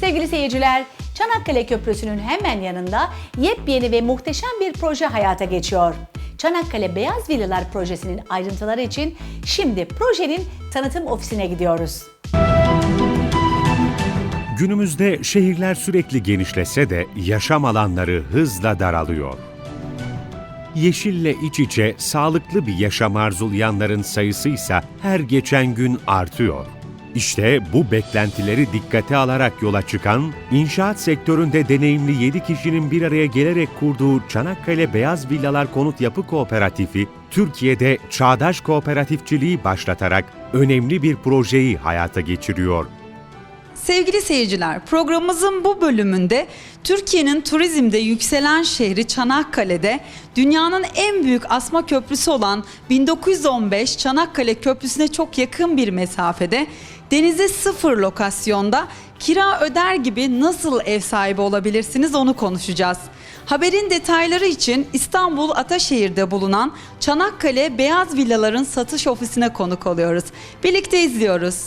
Sevgili seyirciler, Çanakkale Köprüsü'nün hemen yanında yepyeni ve muhteşem bir proje hayata geçiyor. Çanakkale Beyaz Villalar projesinin ayrıntıları için şimdi projenin tanıtım ofisine gidiyoruz. Günümüzde şehirler sürekli genişlese de yaşam alanları hızla daralıyor. Yeşille iç içe sağlıklı bir yaşam arzulayanların sayısı ise her geçen gün artıyor. İşte bu beklentileri dikkate alarak yola çıkan, inşaat sektöründe deneyimli 7 kişinin bir araya gelerek kurduğu Çanakkale Beyaz Villalar Konut Yapı Kooperatifi, Türkiye'de çağdaş kooperatifçiliği başlatarak önemli bir projeyi hayata geçiriyor. Sevgili seyirciler, programımızın bu bölümünde Türkiye'nin turizmde yükselen şehri Çanakkale'de dünyanın en büyük asma köprüsü olan 1915 Çanakkale Köprüsü'ne çok yakın bir mesafede denize sıfır lokasyonda kira öder gibi nasıl ev sahibi olabilirsiniz onu konuşacağız. Haberin detayları için İstanbul Ataşehir'de bulunan Çanakkale Beyaz Villaların satış ofisine konuk oluyoruz. Birlikte izliyoruz.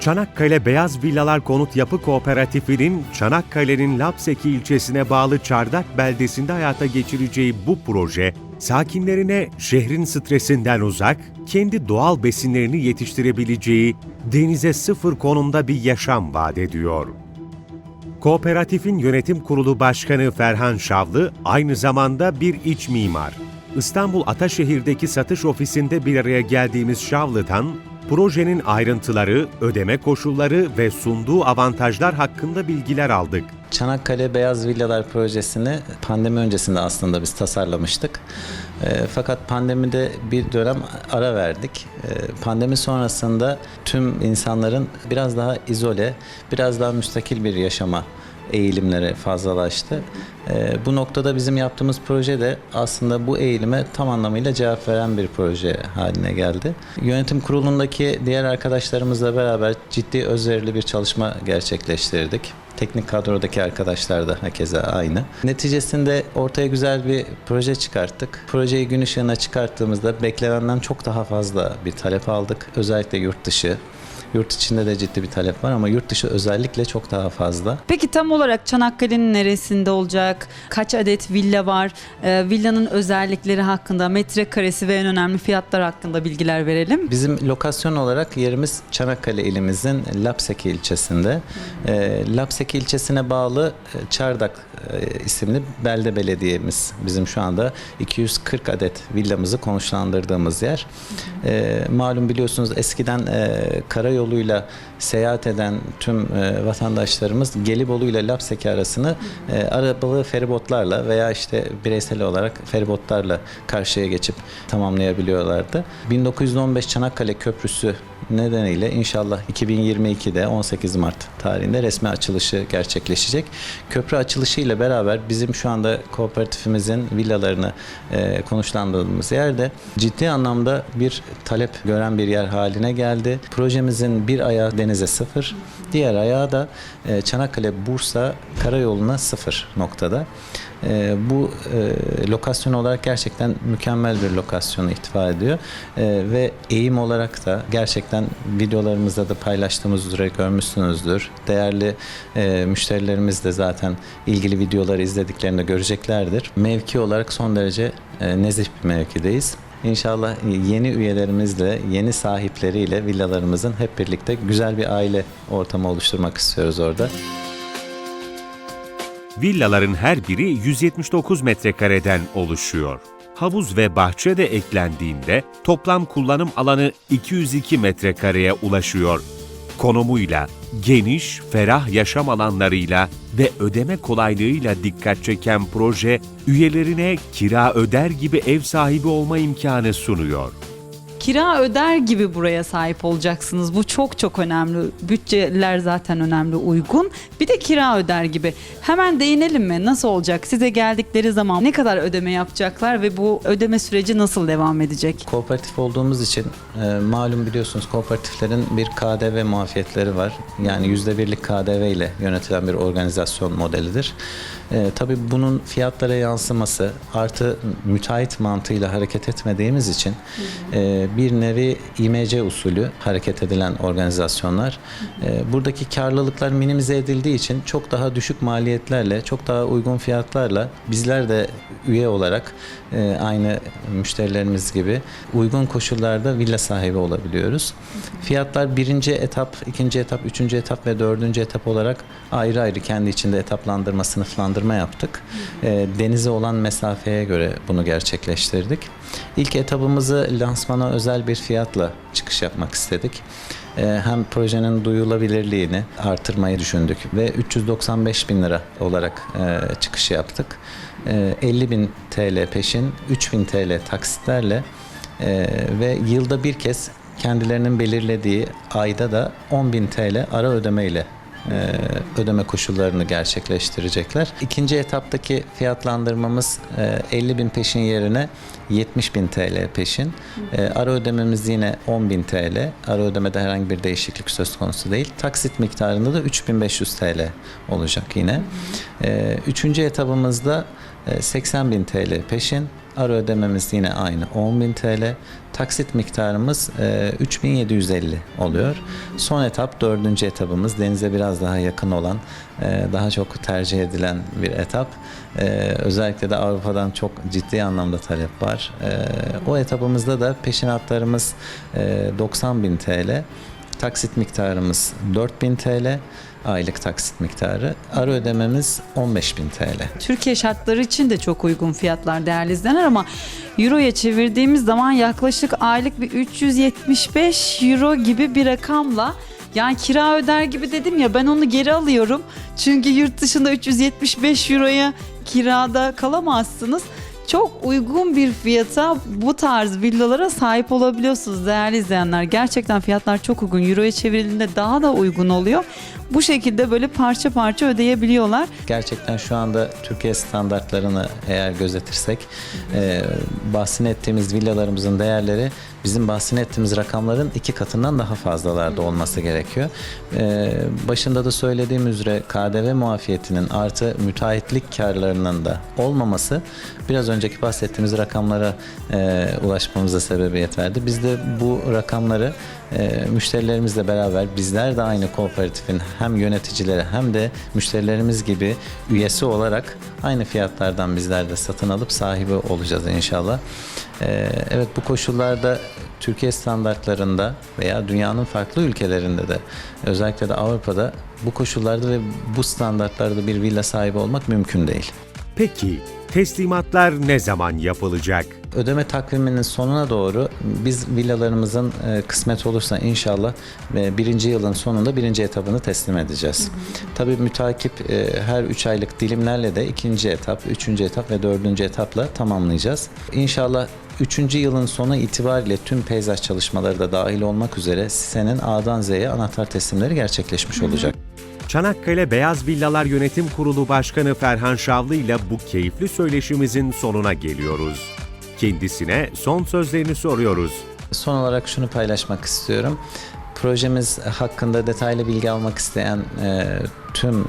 Çanakkale Beyaz Villalar Konut Yapı Kooperatifi'nin Çanakkale'nin Lapseki ilçesine bağlı Çardak beldesinde hayata geçireceği bu proje, sakinlerine şehrin stresinden uzak, kendi doğal besinlerini yetiştirebileceği, denize sıfır konumda bir yaşam vaat ediyor. Kooperatifin yönetim kurulu başkanı Ferhan Şavlı aynı zamanda bir iç mimar. İstanbul Ataşehir'deki satış ofisinde bir araya geldiğimiz Şavlı'dan projenin ayrıntıları, ödeme koşulları ve sunduğu avantajlar hakkında bilgiler aldık. Çanakkale Beyaz Villalar projesini pandemi öncesinde aslında biz tasarlamıştık. E, fakat pandemide bir dönem ara verdik. E, pandemi sonrasında tüm insanların biraz daha izole, biraz daha müstakil bir yaşama eğilimleri fazlalaştı. E, bu noktada bizim yaptığımız proje de aslında bu eğilime tam anlamıyla cevap veren bir proje haline geldi. Yönetim kurulundaki diğer arkadaşlarımızla beraber ciddi özverili bir çalışma gerçekleştirdik. Teknik kadrodaki arkadaşlar da hakeza aynı. Neticesinde ortaya güzel bir proje çıkarttık. Projeyi gün ışığına çıkarttığımızda beklenenden çok daha fazla bir talep aldık. Özellikle yurt dışı. Yurt içinde de ciddi bir talep var ama yurt dışı özellikle çok daha fazla. Peki tam olarak Çanakkale'nin neresinde olacak? Kaç adet villa var? Ee, villanın özellikleri hakkında, metrekaresi ve en önemli fiyatlar hakkında bilgiler verelim. Bizim lokasyon olarak yerimiz Çanakkale ilimizin Lapseki ilçesinde. Ee, Lapseki ilçesine bağlı e, Çardak e, isimli belde belediyemiz bizim şu anda 240 adet villamızı konuşlandırdığımız yer. Ee, malum biliyorsunuz eskiden e, karayoluyla seyahat eden tüm e, vatandaşlarımız Gelibolu ile Lapseki arasını e, arabalı feribotlarla veya işte bireysel olarak feribotlarla karşıya geçip tamamlayabiliyorlardı. 1915 Çanakkale Köprüsü nedeniyle inşallah 2022'de 18 Mart tarihinde resmi açılışı gerçekleşecek. Köprü açılışı ile beraber bizim şu anda kooperatifimizin villalarını e, konuşlandırdığımız yerde ciddi anlamda bir talep gören bir yer haline geldi. Projemizin bir ayağı denize sıfır, diğer ayağı da e, Çanakkale Bursa karayoluna sıfır noktada. E, bu e, lokasyon olarak gerçekten mükemmel bir lokasyonu ihtiva ediyor E, ve eğim olarak da gerçekten videolarımızda da paylaştığımız üzere görmüşsünüzdür. Değerli e, müşterilerimiz de zaten ilgili videoları izlediklerinde göreceklerdir. Mevki olarak son derece e, nezih bir mevkideyiz. İnşallah yeni üyelerimizle, yeni sahipleriyle villalarımızın hep birlikte güzel bir aile ortamı oluşturmak istiyoruz orada. Villaların her biri 179 metrekareden oluşuyor. Havuz ve bahçe de eklendiğinde toplam kullanım alanı 202 metrekareye ulaşıyor. Konumuyla, geniş, ferah yaşam alanlarıyla ve ödeme kolaylığıyla dikkat çeken proje, üyelerine kira öder gibi ev sahibi olma imkanı sunuyor. Kira öder gibi buraya sahip olacaksınız. Bu çok çok önemli. Bütçeler zaten önemli, uygun. Bir de kira öder gibi. Hemen değinelim mi? Nasıl olacak? Size geldikleri zaman ne kadar ödeme yapacaklar ve bu ödeme süreci nasıl devam edecek? Kooperatif olduğumuz için e, malum biliyorsunuz kooperatiflerin bir KDV muafiyetleri var. Yani yüzde birlik KDV ile yönetilen bir organizasyon modelidir. E, tabii bunun fiyatlara yansıması artı müteahhit mantığıyla hareket etmediğimiz için e, bir nevi IMC usulü hareket edilen organizasyonlar. E, buradaki karlılıklar minimize edildiği için çok daha düşük maliyetlerle, çok daha uygun fiyatlarla bizler de üye olarak e, aynı müşterilerimiz gibi uygun koşullarda villa sahibi olabiliyoruz. Fiyatlar birinci etap, ikinci etap, üçüncü etap ve dördüncü etap olarak ayrı ayrı kendi içinde etaplandırma, sınıflandırma yaptık. E, denize olan mesafeye göre bunu gerçekleştirdik. İlk etabımızı lansmana özel bir fiyatla çıkış yapmak istedik. E, hem projenin duyulabilirliğini artırmayı düşündük ve 395 bin lira olarak e, çıkış yaptık. E, 50 bin TL peşin, 3000 TL taksitlerle e, ve yılda bir kez kendilerinin belirlediği ayda da 10.000 TL ara ödemeyle e, ödeme koşullarını gerçekleştirecekler. İkinci etaptaki fiyatlandırmamız e, 50 bin peşin yerine 70 bin TL peşin. E, ara ödememiz yine 10 bin TL. Ara ödemede herhangi bir değişiklik söz konusu değil. Taksit miktarında da 3500 TL olacak yine. E, üçüncü etabımızda e, 80 bin TL peşin. Ara ödememiz yine aynı 10.000 TL. Taksit miktarımız e, 3750 oluyor. Son etap dördüncü etapımız denize biraz daha yakın olan e, daha çok tercih edilen bir etap. E, özellikle de Avrupa'dan çok ciddi anlamda talep var. E, o etapımızda da peşinatlarımız e, 90.000 TL. Taksit miktarımız 4000 TL. Aylık taksit miktarı. Ara ödememiz 15.000 TL. Türkiye şartları için de çok uygun fiyatlar değerli izleyenler ama Euro'ya çevirdiğimiz zaman yaklaşık aylık bir 375 Euro gibi bir rakamla yani kira öder gibi dedim ya ben onu geri alıyorum. Çünkü yurt dışında 375 Euro'ya kirada kalamazsınız. Çok uygun bir fiyata bu tarz villalara sahip olabiliyorsunuz değerli izleyenler. Gerçekten fiyatlar çok uygun. Euro'ya çevrildiğinde daha da uygun oluyor. Bu şekilde böyle parça parça ödeyebiliyorlar. Gerçekten şu anda Türkiye standartlarını eğer gözetirsek e, bahsini ettiğimiz villalarımızın değerleri bizim bahsini ettiğimiz rakamların iki katından daha fazlalarda olması gerekiyor. E, başında da söylediğim üzere KDV muafiyetinin artı müteahhitlik karlarının da olmaması biraz önceki bahsettiğimiz rakamlara e, ulaşmamıza sebebiyet verdi. Biz de bu rakamları e, müşterilerimizle beraber bizler de aynı kooperatifin hem yöneticileri hem de müşterilerimiz gibi üyesi olarak aynı fiyatlardan bizler de satın alıp sahibi olacağız inşallah. E, evet bu koşullarda Türkiye standartlarında veya dünyanın farklı ülkelerinde de özellikle de Avrupa'da bu koşullarda ve bu standartlarda bir villa sahibi olmak mümkün değil. Peki teslimatlar ne zaman yapılacak? Ödeme takviminin sonuna doğru biz villalarımızın e, kısmet olursa inşallah e, birinci yılın sonunda birinci etabını teslim edeceğiz. Tabii mütakip e, her 3 aylık dilimlerle de ikinci etap, üçüncü etap ve dördüncü etapla tamamlayacağız. İnşallah Üçüncü yılın sonu itibariyle tüm peyzaj çalışmaları da dahil olmak üzere senin A'dan Z'ye anahtar teslimleri gerçekleşmiş olacak. Çanakkale Beyaz Villalar Yönetim Kurulu Başkanı Ferhan Şavlı ile bu keyifli söyleşimizin sonuna geliyoruz. Kendisine son sözlerini soruyoruz. Son olarak şunu paylaşmak istiyorum. Projemiz hakkında detaylı bilgi almak isteyen e, tüm e,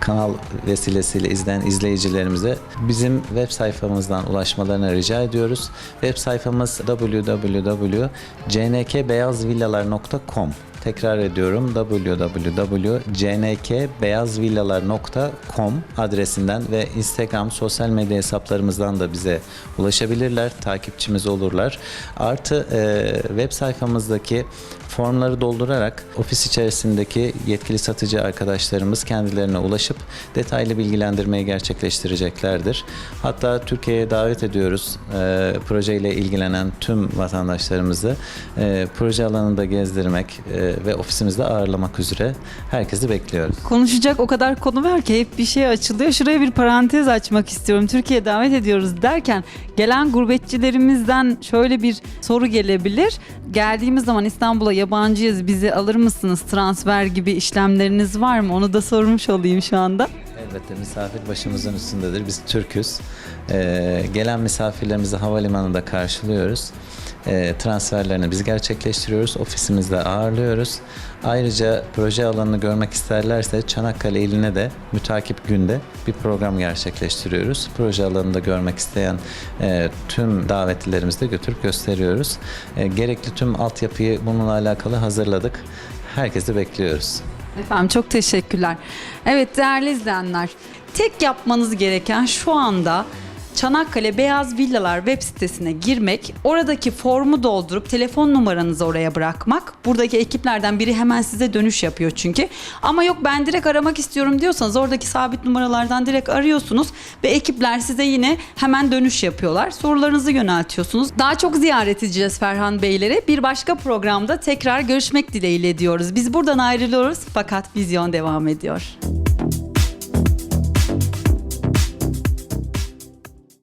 kanal vesilesiyle izleyen izleyicilerimize bizim web sayfamızdan ulaşmalarını rica ediyoruz. Web sayfamız www.cnkbeyazvillalar.com Tekrar ediyorum www.cnkbeyazvillalar.com adresinden ve Instagram sosyal medya hesaplarımızdan da bize ulaşabilirler, takipçimiz olurlar. Artı e, web sayfamızdaki formları doldurarak ofis içerisindeki yetkili satıcı arkadaşlarımız kendilerine ulaşıp detaylı bilgilendirmeyi gerçekleştireceklerdir. Hatta Türkiye'ye davet ediyoruz e, projeyle ilgilenen tüm vatandaşlarımızı e, proje alanında gezdirmek e, ve ofisimizde ağırlamak üzere herkesi bekliyoruz. Konuşacak o kadar konu var ki hep bir şey açılıyor. Şuraya bir parantez açmak istiyorum. Türkiye'ye davet ediyoruz derken gelen gurbetçilerimizden şöyle bir soru gelebilir. Geldiğimiz zaman İstanbul'a yabancıyız bizi alır mısınız? Transfer gibi işlemleriniz var mı? Onu da sormuş olayım şu anda. Elbette misafir başımızın üstündedir. Biz Türküz. Ee, gelen misafirlerimizi havalimanında karşılıyoruz. E, transferlerini biz gerçekleştiriyoruz. Ofisimizde ağırlıyoruz. Ayrıca proje alanını görmek isterlerse Çanakkale iline de mütakip günde bir program gerçekleştiriyoruz. Proje alanını da görmek isteyen e, tüm davetlilerimizi de götürüp gösteriyoruz. E, gerekli tüm altyapıyı bununla alakalı hazırladık. Herkesi bekliyoruz. Efendim çok teşekkürler. Evet değerli izleyenler, tek yapmanız gereken şu anda Çanakkale Beyaz Villalar web sitesine girmek, oradaki formu doldurup telefon numaranızı oraya bırakmak. Buradaki ekiplerden biri hemen size dönüş yapıyor çünkü. Ama yok ben direkt aramak istiyorum diyorsanız oradaki sabit numaralardan direkt arıyorsunuz ve ekipler size yine hemen dönüş yapıyorlar. Sorularınızı yöneltiyorsunuz. Daha çok ziyaret edeceğiz Ferhan Beylere. Bir başka programda tekrar görüşmek dileğiyle diyoruz. Biz buradan ayrılıyoruz fakat vizyon devam ediyor.